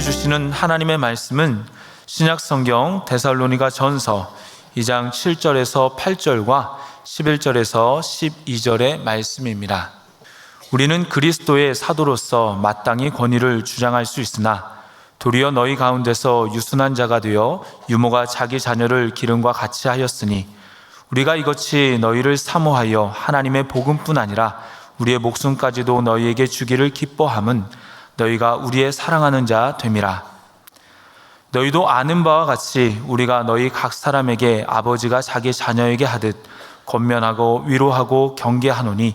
우리에게 주시는 하나님의 말씀은 신약 성경 데살로니가 전서 2장 7절에서 8절과 11절에서 12절의 말씀입니다. 우리는 그리스도의 사도로서 마땅히 권위를 주장할 수 있으나 도리어 너희 가운데서 유순한 자가 되어 유모가 자기 자녀를 기름과 같이 하였으니 우리가 이것이 너희를 사모하여 하나님의 복음뿐 아니라 우리의 목숨까지도 너희에게 주기를 기뻐함은 너희가 우리의 사랑하는 자 됨이라. 너희도 아는 바와 같이 우리가 너희 각 사람에게 아버지가 자기 자녀에게 하듯 권면하고 위로하고 경계하노니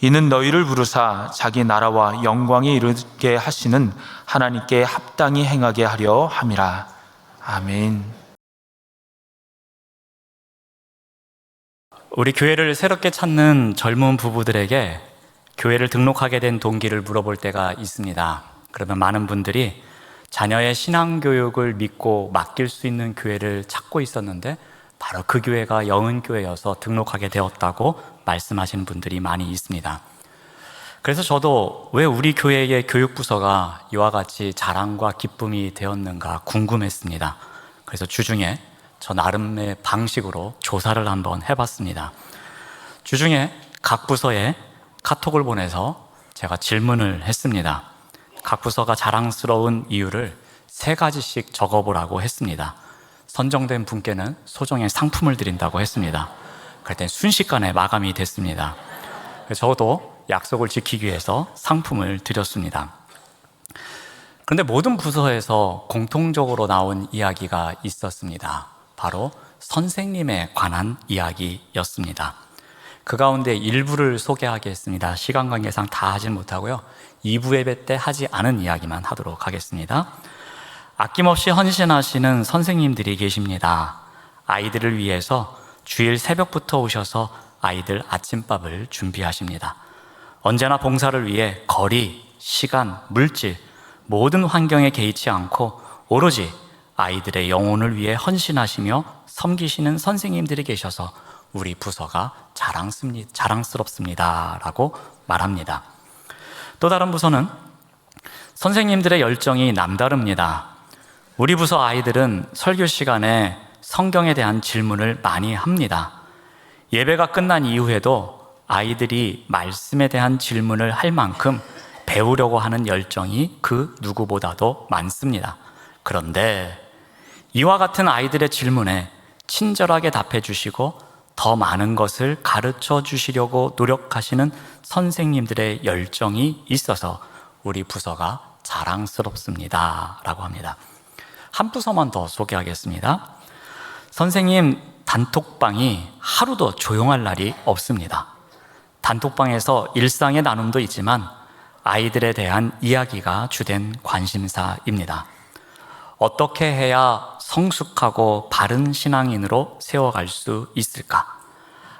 이는 너희를 부르사 자기 나라와 영광이 이르게 하시는 하나님께 합당히 행하게 하려 함이라. 아멘. 우리 교회를 새롭게 찾는 젊은 부부들에게 교회를 등록하게 된 동기를 물어볼 때가 있습니다. 그러면 많은 분들이 자녀의 신앙 교육을 믿고 맡길 수 있는 교회를 찾고 있었는데 바로 그 교회가 영은교회여서 등록하게 되었다고 말씀하시는 분들이 많이 있습니다. 그래서 저도 왜 우리 교회의 교육부서가 이와 같이 자랑과 기쁨이 되었는가 궁금했습니다. 그래서 주중에 저 나름의 방식으로 조사를 한번 해봤습니다. 주중에 각 부서에 카톡을 보내서 제가 질문을 했습니다. 각 부서가 자랑스러운 이유를 세 가지씩 적어보라고 했습니다. 선정된 분께는 소정의 상품을 드린다고 했습니다. 그랬더니 순식간에 마감이 됐습니다. 저도 약속을 지키기 위해서 상품을 드렸습니다. 그런데 모든 부서에서 공통적으로 나온 이야기가 있었습니다. 바로 선생님에 관한 이야기였습니다. 그 가운데 일부를 소개하겠습니다. 시간 관계상 다 하진 못하고요. 2부 예배 때 하지 않은 이야기만 하도록 하겠습니다. 아낌없이 헌신하시는 선생님들이 계십니다. 아이들을 위해서 주일 새벽부터 오셔서 아이들 아침밥을 준비하십니다. 언제나 봉사를 위해 거리, 시간, 물질, 모든 환경에 개의치 않고 오로지 아이들의 영혼을 위해 헌신하시며 섬기시는 선생님들이 계셔서 우리 부서가 자랑스럽습니다. 라고 말합니다. 또 다른 부서는 선생님들의 열정이 남다릅니다. 우리 부서 아이들은 설교 시간에 성경에 대한 질문을 많이 합니다. 예배가 끝난 이후에도 아이들이 말씀에 대한 질문을 할 만큼 배우려고 하는 열정이 그 누구보다도 많습니다. 그런데 이와 같은 아이들의 질문에 친절하게 답해 주시고 더 많은 것을 가르쳐 주시려고 노력하시는 선생님들의 열정이 있어서 우리 부서가 자랑스럽습니다. 라고 합니다. 한 부서만 더 소개하겠습니다. 선생님 단톡방이 하루도 조용할 날이 없습니다. 단톡방에서 일상의 나눔도 있지만 아이들에 대한 이야기가 주된 관심사입니다. 어떻게 해야 성숙하고 바른 신앙인으로 세워갈 수 있을까?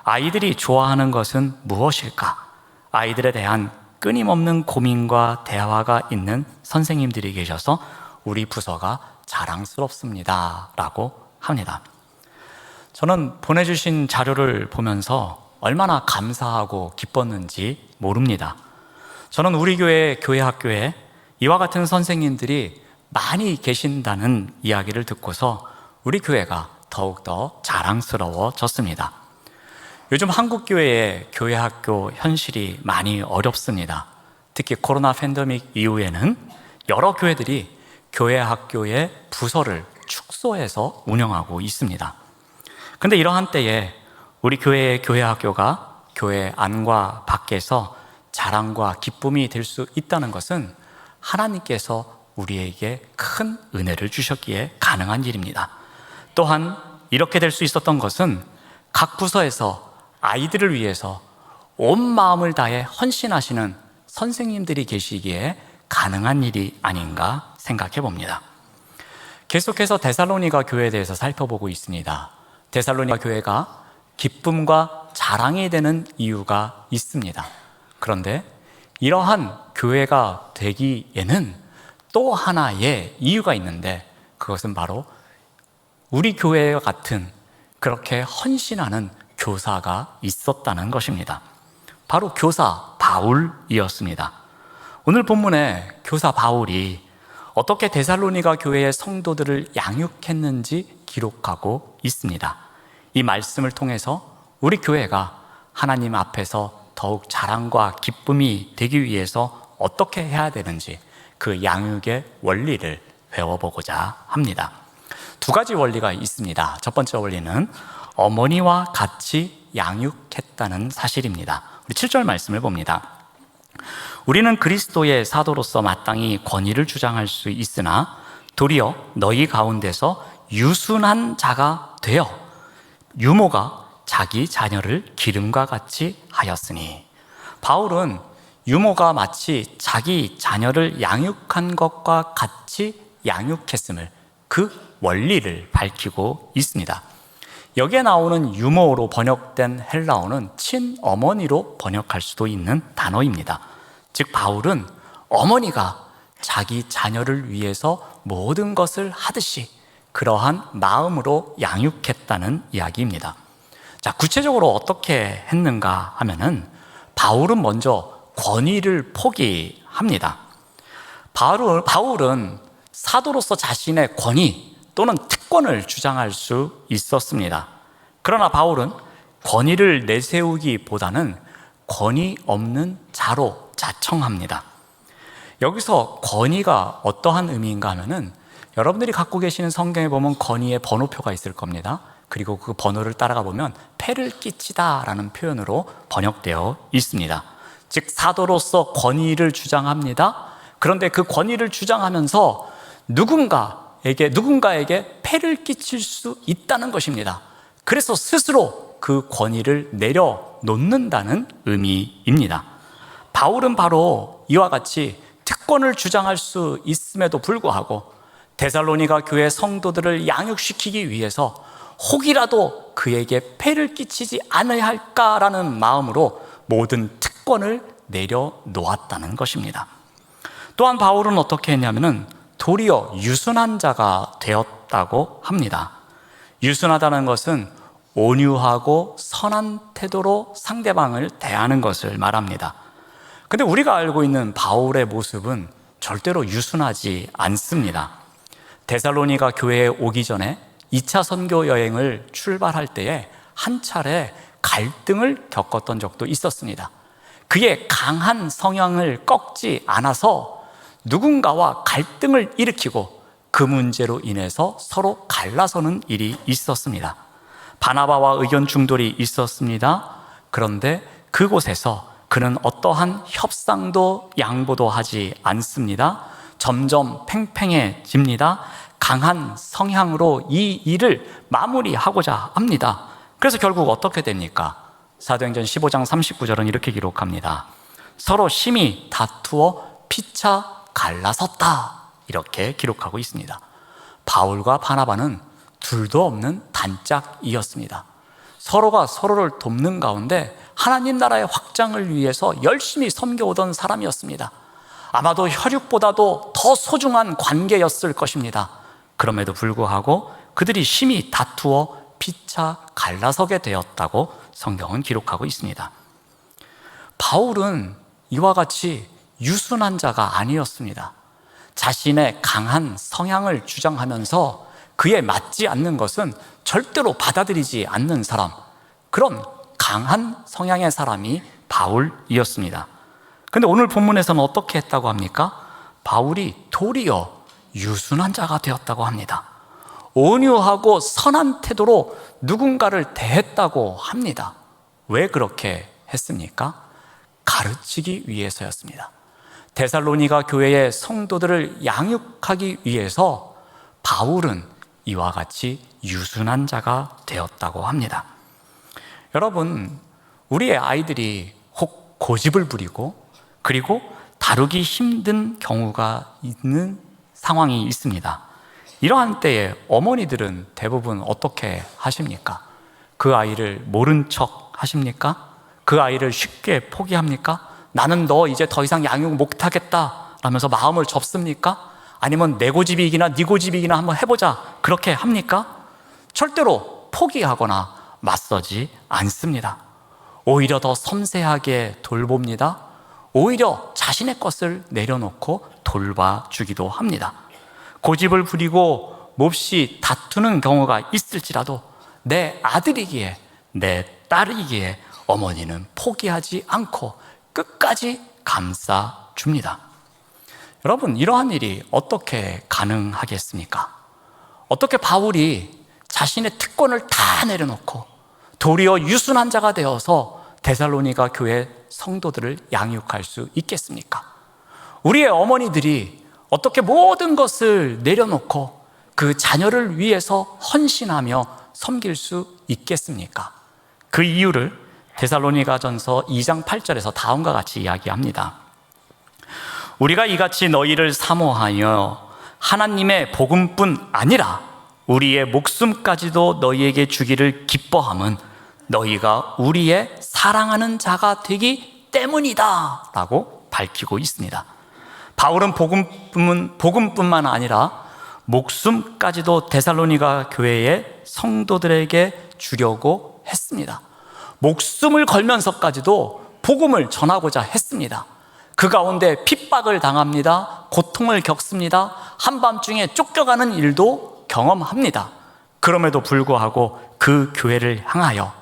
아이들이 좋아하는 것은 무엇일까? 아이들에 대한 끊임없는 고민과 대화가 있는 선생님들이 계셔서 우리 부서가 자랑스럽습니다. 라고 합니다. 저는 보내주신 자료를 보면서 얼마나 감사하고 기뻤는지 모릅니다. 저는 우리 교회, 교회 학교에 이와 같은 선생님들이 많이 계신다는 이야기를 듣고서 우리 교회가 더욱더 자랑스러워졌습니다. 요즘 한국 교회의 교회 학교 현실이 많이 어렵습니다. 특히 코로나 팬데믹 이후에는 여러 교회들이 교회 학교의 부서를 축소해서 운영하고 있습니다. 근데 이러한 때에 우리 교회의 교회 학교가 교회 안과 밖에서 자랑과 기쁨이 될 수 있다는 것은 하나님께서 우리에게 큰 은혜를 주셨기에 가능한 일입니다. 또한 이렇게 될 수 있었던 것은 각 부서에서 아이들을 위해서 온 마음을 다해 헌신하시는 선생님들이 계시기에 가능한 일이 아닌가 생각해 봅니다. 계속해서 데살로니가 교회에 대해서 살펴보고 있습니다. 데살로니가 교회가 기쁨과 자랑이 되는 이유가 있습니다. 그런데 이러한 교회가 되기에는 또 하나의 이유가 있는데 그것은 바로 우리 교회와 같은 그렇게 헌신하는 교사가 있었다는 것입니다. 바로 교사 바울이었습니다. 오늘 본문에 교사 바울이 어떻게 데살로니가 교회의 성도들을 양육했는지 기록하고 있습니다. 이 말씀을 통해서 우리 교회가 하나님 앞에서 더욱 자랑과 기쁨이 되기 위해서 어떻게 해야 되는지 그 양육의 원리를 배워보고자 합니다. 두 가지 원리가 있습니다. 첫 번째 원리는 어머니와 같이 양육했다는 사실입니다. 우리 7절 말씀을 봅니다. 우리는 그리스도의 사도로서 마땅히 권위를 주장할 수 있으나 도리어 너희 가운데서 유순한 자가 되어 유모가 자기 자녀를 기름과 같이 하였으니 바울은 유모가 마치 자기 자녀를 양육한 것과 같이 양육했음을 그 원리를 밝히고 있습니다. 여기에 나오는 유모로 번역된 헬라어는 친어머니로 번역할 수도 있는 단어입니다. 즉 바울은 어머니가 자기 자녀를 위해서 모든 것을 하듯이 그러한 마음으로 양육했다는 이야기입니다. 자, 구체적으로 어떻게 했는가 하면은 바울은 먼저 권위를 포기합니다. 바울, 바울은 사도로서 자신의 권위 또는 특권을 주장할 수 있었습니다. 그러나 바울은 권위를 내세우기보다는 권위 없는 자로 자청합니다. 여기서 권위가 어떠한 의미인가 하면은 여러분들이 갖고 계시는 성경에 보면 권위의 번호표가 있을 겁니다. 그리고 그 번호를 따라가 보면 패를 끼치다라는 표현으로 번역되어 있습니다. 즉 사도로서 권위를 주장합니다. 그런데 그 권위를 주장하면서 누군가에게 누군가에게 패를 끼칠 수 있다는 것입니다. 그래서 스스로 그 권위를 내려놓는다는 의미입니다. 바울은 바로 이와 같이 특권을 주장할 수 있음에도 불구하고 데살로니가 교회 성도들을 양육시키기 위해서 혹이라도 그에게 폐를 끼치지 않아야 할까라는 마음으로 모든 특권을 내려놓았다는 것입니다. 또한 바울은 어떻게 했냐면은 도리어 유순한 자가 되었다고 합니다. 유순하다는 것은 온유하고 선한 태도로 상대방을 대하는 것을 말합니다. 근데 우리가 알고 있는 바울의 모습은 절대로 유순하지 않습니다. 데살로니가 교회에 오기 전에 2차 선교 여행을 출발할 때에 한 차례 갈등을 겪었던 적도 있었습니다. 그의 강한 성향을 꺾지 않아서 누군가와 갈등을 일으키고 그 문제로 인해서 서로 갈라서는 일이 있었습니다. 바나바와 의견 충돌이 있었습니다. 그런데 그곳에서 그는 어떠한 협상도 양보도 하지 않습니다. 점점 팽팽해집니다. 강한 성향으로 이 일을 마무리하고자 합니다. 그래서 결국 어떻게 됩니까? 사도행전 15장 39절은 이렇게 기록합니다. 서로 심히 다투어 피차 갈라섰다. 이렇게 기록하고 있습니다. 바울과 바나바는 둘도 없는 단짝이었습니다. 서로가 서로를 돕는 가운데 하나님 나라의 확장을 위해서 열심히 섬겨오던 사람이었습니다. 아마도 혈육보다도 더 소중한 관계였을 것입니다. 그럼에도 불구하고 그들이 심히 다투어 피차 갈라서게 되었다고 성경은 기록하고 있습니다. 바울은 이와 같이 유순한 자가 아니었습니다. 자신의 강한 성향을 주장하면서 그에 맞지 않는 것은 절대로 받아들이지 않는 사람, 그런 강한 성향의 사람이 바울이었습니다. 근데 오늘 본문에서는 어떻게 했다고 합니까? 바울이 도리어 유순한 자가 되었다고 합니다. 온유하고 선한 태도로 누군가를 대했다고 합니다. 왜 그렇게 했습니까? 가르치기 위해서였습니다. 데살로니가 교회의 성도들을 양육하기 위해서 바울은 이와 같이 유순한 자가 되었다고 합니다. 여러분, 우리의 아이들이 혹 고집을 부리고 그리고 다루기 힘든 경우가 있는 상황이 있습니다. 이러한 때에 어머니들은 대부분 어떻게 하십니까? 그 아이를 모른 척 하십니까? 그 아이를 쉽게 포기합니까? 나는 너 이제 더 이상 양육 못하겠다 라면서 마음을 접습니까? 아니면 내 고집이기나 네 고집이기나 한번 해보자 그렇게 합니까? 절대로 포기하거나 맞서지 않습니다. 오히려 더 섬세하게 돌봅니다. 오히려 자신의 것을 내려놓고 돌봐주기도 합니다. 고집을 부리고 몹시 다투는 경우가 있을지라도 내 아들이기에 내 딸이기에 어머니는 포기하지 않고 끝까지 감싸 줍니다. 여러분, 이러한 일이 어떻게 가능하겠습니까? 어떻게 바울이 자신의 특권을 다 내려놓고 도리어 유순한 자가 되어서 데살로니가 교회 성도들을 양육할 수 있겠습니까? 우리의 어머니들이 어떻게 모든 것을 내려놓고 그 자녀를 위해서 헌신하며 섬길 수 있겠습니까? 그 이유를 데살로니가전서 2장 8절에서 다음과 같이 이야기합니다. 우리가 이같이 너희를 사모하여 하나님의 복음뿐 아니라 우리의 목숨까지도 너희에게 주기를 기뻐함은 너희가 우리의 사랑하는 자가 되기 때문이다. 라고 밝히고 있습니다. 바울은 복음뿐, 복음뿐만 아니라 목숨까지도 데살로니가 교회의 성도들에게 주려고 했습니다. 목숨을 걸면서까지도 복음을 전하고자 했습니다. 그 가운데 핍박을 당합니다. 고통을 겪습니다. 한밤중에 쫓겨가는 일도 경험합니다. 그럼에도 불구하고 그 교회를 향하여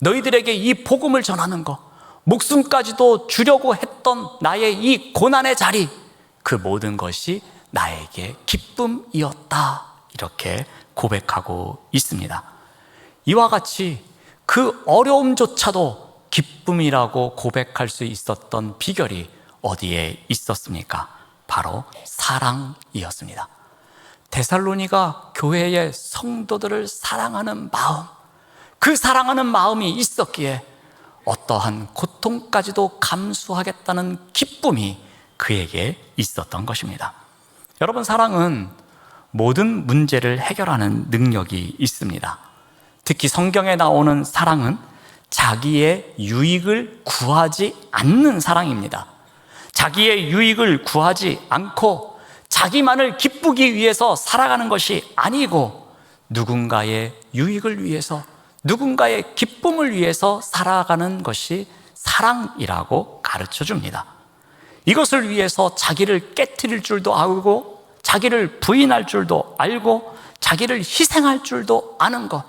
너희들에게 이 복음을 전하는 것, 목숨까지도 주려고 했던 나의 이 고난의 자리, 그 모든 것이 나에게 기쁨이었다. 이렇게 고백하고 있습니다. 이와 같이 그 어려움조차도 기쁨이라고 고백할 수 있었던 비결이 어디에 있었습니까? 바로 사랑이었습니다. 데살로니가 교회의 성도들을 사랑하는 마음, 그 사랑하는 마음이 있었기에 어떠한 고통까지도 감수하겠다는 기쁨이 그에게 있었던 것입니다. 여러분, 사랑은 모든 문제를 해결하는 능력이 있습니다. 특히 성경에 나오는 사랑은 자기의 유익을 구하지 않는 사랑입니다. 자기의 유익을 구하지 않고 자기만을 기쁘기 위해서 살아가는 것이 아니고 누군가의 유익을 위해서 누군가의 기쁨을 위해서 살아가는 것이 사랑이라고 가르쳐 줍니다. 이것을 위해서 자기를 깨뜨릴 줄도 알고 자기를 부인할 줄도 알고 자기를 희생할 줄도 아는 것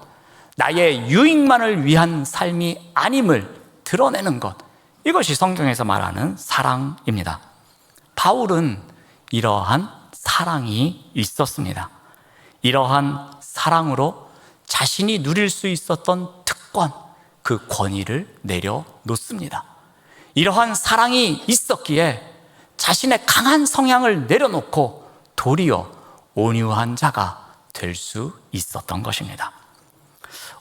나의 유익만을 위한 삶이 아님을 드러내는 것 이것이 성경에서 말하는 사랑입니다. 바울은 이러한 사랑이 있었습니다. 이러한 사랑으로 자신이 누릴 수 있었던 특권, 그 권위를 내려놓습니다. 이러한 사랑이 있었기에 자신의 강한 성향을 내려놓고 도리어 온유한 자가 될 수 있었던 것입니다.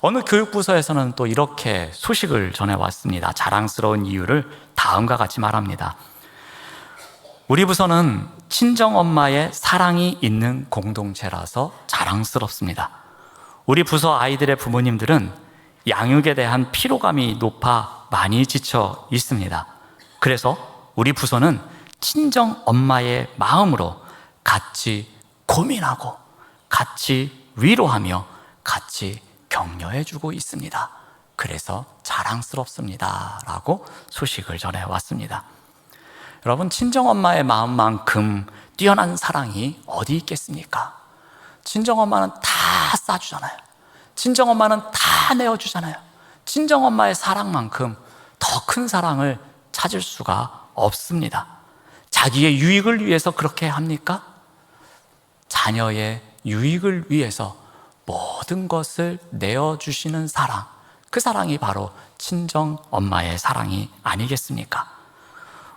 어느 교육부서에서는 또 이렇게 소식을 전해왔습니다. 자랑스러운 이유를 다음과 같이 말합니다. 우리 부서는 친정 엄마의 사랑이 있는 공동체라서 자랑스럽습니다. 우리 부서 아이들의 부모님들은 양육에 대한 피로감이 높아 많이 지쳐 있습니다. 그래서 우리 부서는 친정 엄마의 마음으로 같이 고민하고 같이 위로하며 같이 격려해주고 있습니다. 그래서 자랑스럽습니다. 라고 소식을 전해왔습니다. 여러분, 친정엄마의 마음만큼 뛰어난 사랑이 어디 있겠습니까? 친정엄마는 다 싸주잖아요. 친정 엄마는 다 내어주잖아요. 친정 엄마의 사랑만큼 더 큰 사랑을 찾을 수가 없습니다. 자기의 유익을 위해서 그렇게 합니까? 자녀의 유익을 위해서 모든 것을 내어주시는 사랑, 그 사랑이 바로 친정 엄마의 사랑이 아니겠습니까?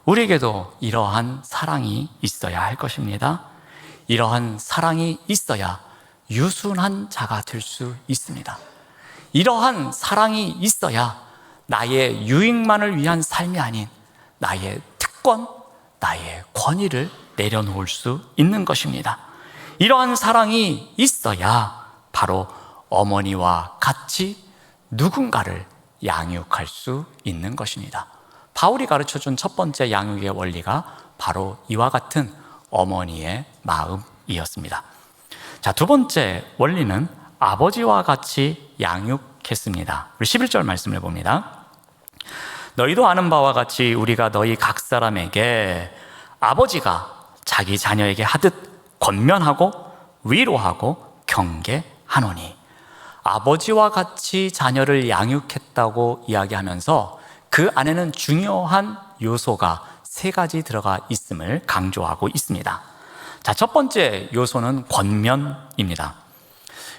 우리에게도 이러한 사랑이 있어야 할 것입니다. 이러한 사랑이 있어야 유순한 자가 될 수 있습니다. 이러한 사랑이 있어야 나의 유익만을 위한 삶이 아닌 나의 특권, 나의 권위를 내려놓을 수 있는 것입니다. 이러한 사랑이 있어야 바로 어머니와 같이 누군가를 양육할 수 있는 것입니다. 바울이 가르쳐 준 첫 번째 양육의 원리가 바로 이와 같은 어머니의 마음이었습니다. 자, 두 번째 원리는 아버지와 같이 양육했습니다. 우리 11절 말씀을 봅니다. 너희도 아는 바와 같이 우리가 너희 각 사람에게 아버지가 자기 자녀에게 하듯 권면하고 위로하고 경계하노니 아버지와 같이 자녀를 양육했다고 이야기하면서 그 안에는 중요한 요소가 세 가지 들어가 있음을 강조하고 있습니다. 자, 첫 번째 요소는 권면입니다.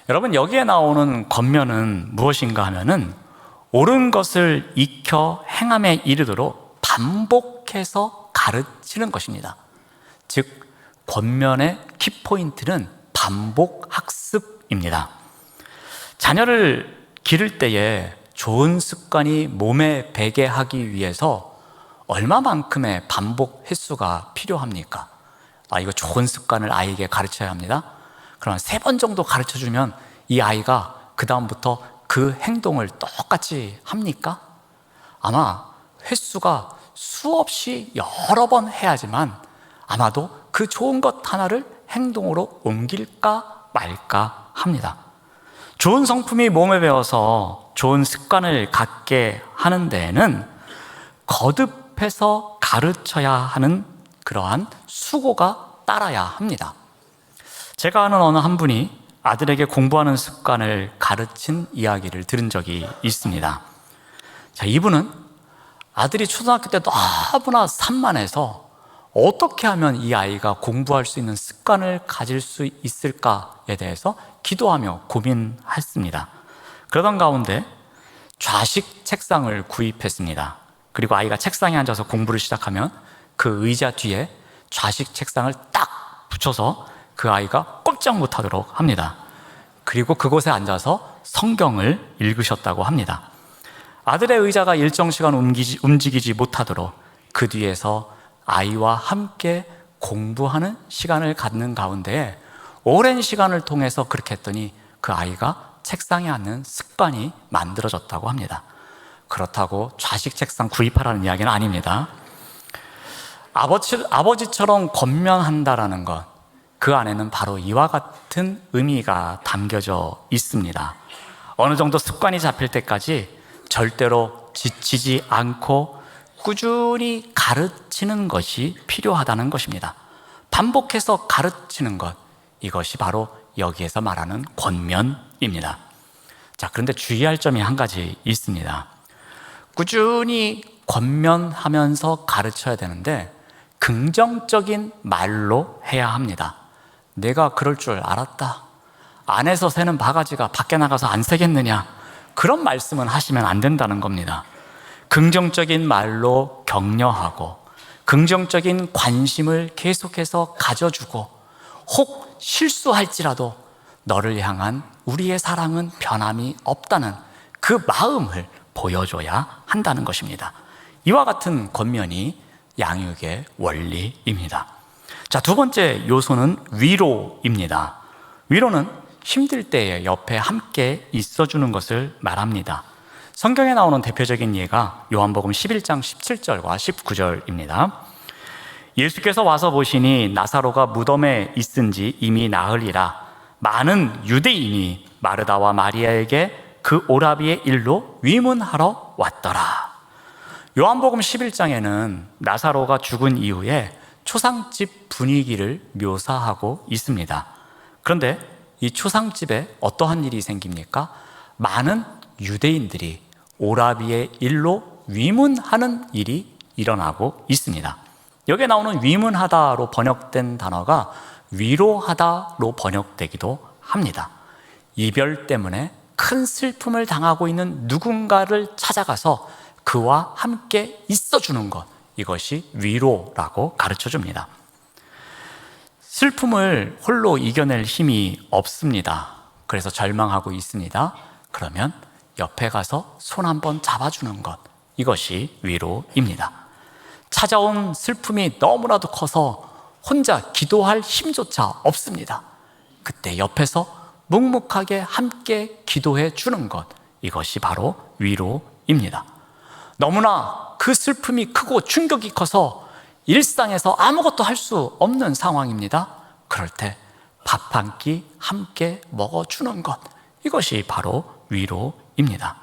여러분, 여기에 나오는 권면은 무엇인가 하면은 옳은 것을 익혀 행함에 이르도록 반복해서 가르치는 것입니다. 즉, 권면의 키포인트는 반복 학습입니다. 자녀를 기를 때에 좋은 습관이 몸에 배게 하기 위해서 얼마만큼의 반복 횟수가 필요합니까? 아, 이거 좋은 습관을 아이에게 가르쳐야 합니다. 그러면 세 번 정도 가르쳐 주면 이 아이가 그다음부터 그 행동을 똑같이 합니까? 아마 횟수가 수없이 여러 번 해야지만 아마도 그 좋은 것 하나를 행동으로 옮길까 말까 합니다. 좋은 성품이 몸에 배어서 좋은 습관을 갖게 하는 데에는 거듭해서 가르쳐야 하는 그러한 수고가 따라야 합니다. 제가 아는 어느 한 분이 아들에게 공부하는 습관을 가르친 이야기를 들은 적이 있습니다. 자, 이분은 아들이 초등학교 때 너무나 산만해서 어떻게 하면 이 아이가 공부할 수 있는 습관을 가질 수 있을까에 대해서 기도하며 고민했습니다. 그러던 가운데 좌식 책상을 구입했습니다. 그리고 아이가 책상에 앉아서 공부를 시작하면 그 의자 뒤에 좌식 책상을 딱 붙여서 그 아이가 꼼짝 못하도록 합니다. 그리고 그곳에 앉아서 성경을 읽으셨다고 합니다. 아들의 의자가 일정 시간 움직이지, 움직이지 못하도록 그 뒤에서 아이와 함께 공부하는 시간을 갖는 가운데 오랜 시간을 통해서 그렇게 했더니 그 아이가 책상에 앉는 습관이 만들어졌다고 합니다. 그렇다고 좌식 책상 구입하라는 이야기는 아닙니다. 아버지, 아버지처럼 권면한다라는 것, 그 안에는 바로 이와 같은 의미가 담겨져 있습니다. 어느 정도 습관이 잡힐 때까지 절대로 지치지 않고 꾸준히 가르치는 것이 필요하다는 것입니다. 반복해서 가르치는 것, 이것이 바로 여기에서 말하는 권면입니다. 자, 그런데 주의할 점이 한 가지 있습니다. 꾸준히 권면하면서 가르쳐야 되는데 긍정적인 말로 해야 합니다. 내가 그럴 줄 알았다. 안에서 새는 바가지가 밖에 나가서 안 새겠느냐. 그런 말씀은 하시면 안 된다는 겁니다. 긍정적인 말로 격려하고 긍정적인 관심을 계속해서 가져주고 혹 실수할지라도 너를 향한 우리의 사랑은 변함이 없다는 그 마음을 보여줘야 한다는 것입니다. 이와 같은 권면이 양육의 원리입니다. 자, 두 번째 요소는 위로입니다. 위로는 힘들 때에 옆에 함께 있어주는 것을 말합니다. 성경에 나오는 대표적인 예가 요한복음 11장 17절과 19절입니다. 예수께서 와서 보시니 나사로가 무덤에 있은 지 이미 나으리라 많은 유대인이 마르다와 마리아에게 그 오라비의 일로 위문하러 왔더라. 요한복음 11장에는 나사로가 죽은 이후에 초상집 분위기를 묘사하고 있습니다. 그런데 이 초상집에 어떠한 일이 생깁니까? 많은 유대인들이 오라비의 일로 위문하는 일이 일어나고 있습니다. 여기에 나오는 위문하다로 번역된 단어가 위로하다로 번역되기도 합니다. 이별 때문에 큰 슬픔을 당하고 있는 누군가를 찾아가서 그와 함께 있어 주는 것, 이것이 위로라고 가르쳐 줍니다. 슬픔을 홀로 이겨낼 힘이 없습니다. 그래서 절망하고 있습니다. 그러면 옆에 가서 손 한번 잡아주는 것, 이것이 위로입니다. 찾아온 슬픔이 너무나도 커서 혼자 기도할 힘조차 없습니다. 그때 옆에서 묵묵하게 함께 기도해 주는 것, 이것이 바로 위로입니다. 너무나 그 슬픔이 크고 충격이 커서 일상에서 아무것도 할 수 없는 상황입니다. 그럴 때 밥 한 끼 함께 먹어주는 것, 이것이 바로 위로입니다.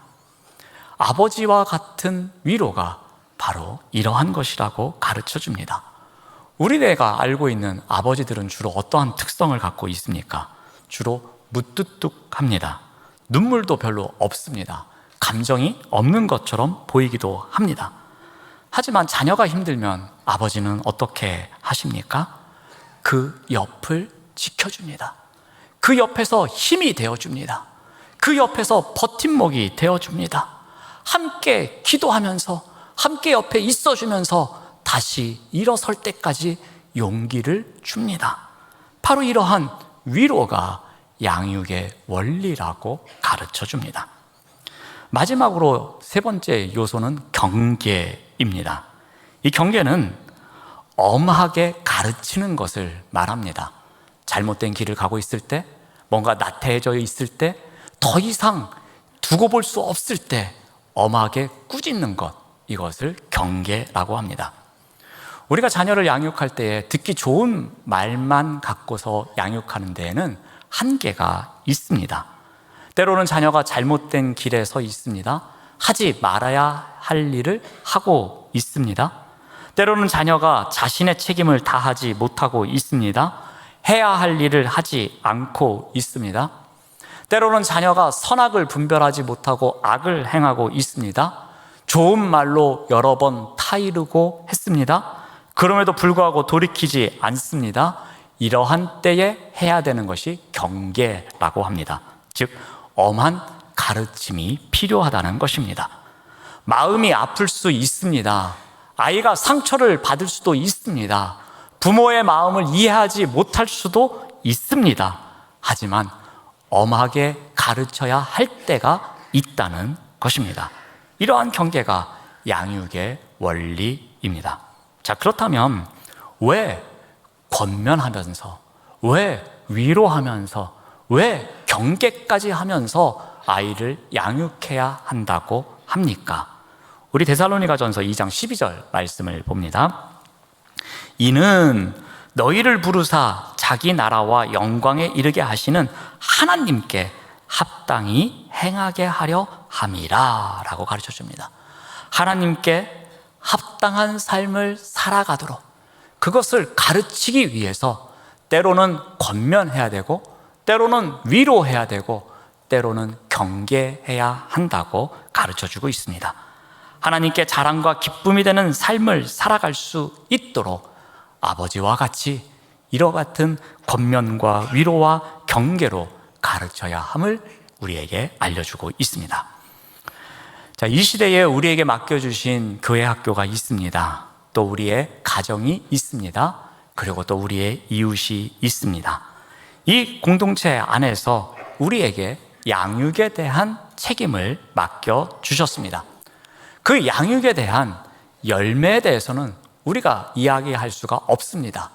아버지와 같은 위로가 바로 이러한 것이라고 가르쳐 줍니다. 우리네가 알고 있는 아버지들은 주로 어떠한 특성을 갖고 있습니까? 주로 무뚝뚝합니다. 눈물도 별로 없습니다. 감정이 없는 것처럼 보이기도 합니다. 하지만 자녀가 힘들면 아버지는 어떻게 하십니까? 그 옆을 지켜줍니다. 그 옆에서 힘이 되어줍니다. 그 옆에서 버팀목이 되어줍니다. 함께 기도하면서 함께 옆에 있어주면서 다시 일어설 때까지 용기를 줍니다. 바로 이러한 위로가 양육의 원리라고 가르쳐 줍니다. 마지막으로 세 번째 요소는 경계입니다. 이 경계는 엄하게 가르치는 것을 말합니다. 잘못된 길을 가고 있을 때, 뭔가 나태해져 있을 때, 더 이상 두고 볼 수 없을 때 엄하게 꾸짖는 것, 이것을 경계라고 합니다. 우리가 자녀를 양육할 때에 듣기 좋은 말만 갖고서 양육하는 데에는 한계가 있습니다. 때로는 자녀가 잘못된 길에 서 있습니다. 하지 말아야 할 일을 하고 있습니다. 때로는 자녀가 자신의 책임을 다하지 못하고 있습니다. 해야 할 일을 하지 않고 있습니다. 때로는 자녀가 선악을 분별하지 못하고 악을 행하고 있습니다. 좋은 말로 여러 번 타이르고 했습니다. 그럼에도 불구하고 돌이키지 않습니다. 이러한 때에 해야 되는 것이 경계라고 합니다. 즉, 엄한 가르침이 필요하다는 것입니다. 마음이 아플 수 있습니다. 아이가 상처를 받을 수도 있습니다. 부모의 마음을 이해하지 못할 수도 있습니다. 하지만 엄하게 가르쳐야 할 때가 있다는 것입니다. 이러한 경계가 양육의 원리입니다. 자, 그렇다면 왜 권면하면서, 왜 위로하면서, 왜 경계까지 하면서 아이를 양육해야 한다고 합니까? 우리 데살로니가 전서 2장 12절 말씀을 봅니다. 이는 너희를 부르사 자기 나라와 영광에 이르게 하시는 하나님께 합당히 행하게 하려 함이라 라고 가르쳐 줍니다. 하나님께 합당한 삶을 살아가도록 그것을 가르치기 위해서 때로는 권면해야 되고 때로는 위로해야 되고 때로는 경계해야 한다고 가르쳐 주고 있습니다. 하나님께 자랑과 기쁨이 되는 삶을 살아갈 수 있도록 아버지와 같이 이와 같은 권면과 위로와 경계로 가르쳐야 함을 우리에게 알려주고 있습니다. 자, 이 시대에 우리에게 맡겨주신 교회 학교가 있습니다. 또 우리의 가정이 있습니다. 그리고 또 우리의 이웃이 있습니다. 이 공동체 안에서 우리에게 양육에 대한 책임을 맡겨 주셨습니다. 그 양육에 대한 열매에 대해서는 우리가 이야기할 수가 없습니다.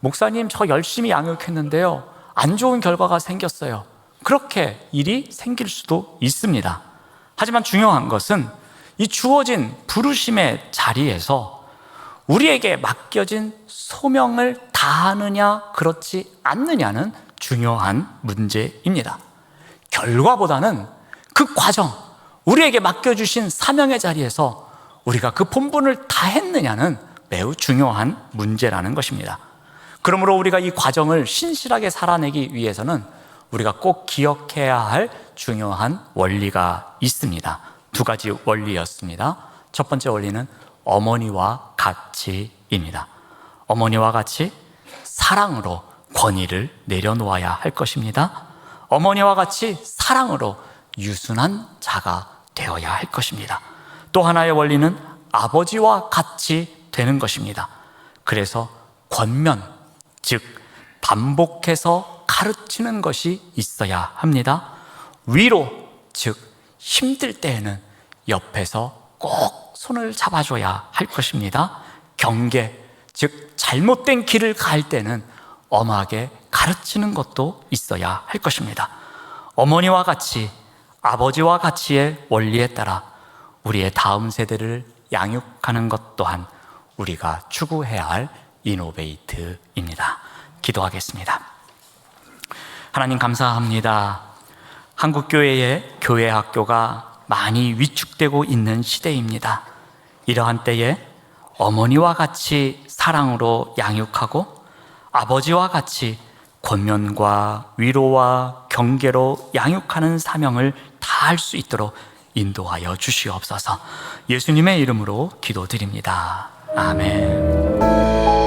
목사님, 저 열심히 양육했는데요. 안 좋은 결과가 생겼어요. 그렇게 일이 생길 수도 있습니다. 하지만 중요한 것은 이 주어진 부르심의 자리에서 우리에게 맡겨진 소명을 다하느냐, 그렇지 않느냐는 중요한 문제입니다. 결과보다는 그 과정, 우리에게 맡겨주신 사명의 자리에서 우리가 그 본분을 다 했느냐는 매우 중요한 문제라는 것입니다. 그러므로 우리가 이 과정을 신실하게 살아내기 위해서는 우리가 꼭 기억해야 할 중요한 원리가 있습니다. 두 가지 원리였습니다. 첫 번째 원리는 어머니와 같이입니다. 어머니와 같이 사랑으로 권위를 내려놓아야 할 것입니다. 어머니와 같이 사랑으로 유순한 자가 되어야 할 것입니다. 또 하나의 원리는 아버지와 같이 되는 것입니다. 그래서 권면, 즉, 반복해서 가르치는 것이 있어야 합니다. 위로, 즉, 힘들 때에는 옆에서 꼭 손을 잡아줘야 할 것입니다. 경계, 즉, 잘못된 길을 갈 때는 엄하게 가르치는 것도 있어야 할 것입니다. 어머니와 같이, 아버지와 같이의 원리에 따라 우리의 다음 세대를 양육하는 것 또한 우리가 추구해야 할 이노베이트입니다. 기도하겠습니다. 하나님 감사합니다. 한국교회의 교회 학교가 많이 위축되고 있는 시대입니다. 이러한 때에 어머니와 같이 사랑으로 양육하고 아버지와 같이 권면과 위로와 경계로 양육하는 사명을 다할 수 있도록 인도하여 주시옵소서. 예수님의 이름으로 기도드립니다. 아멘.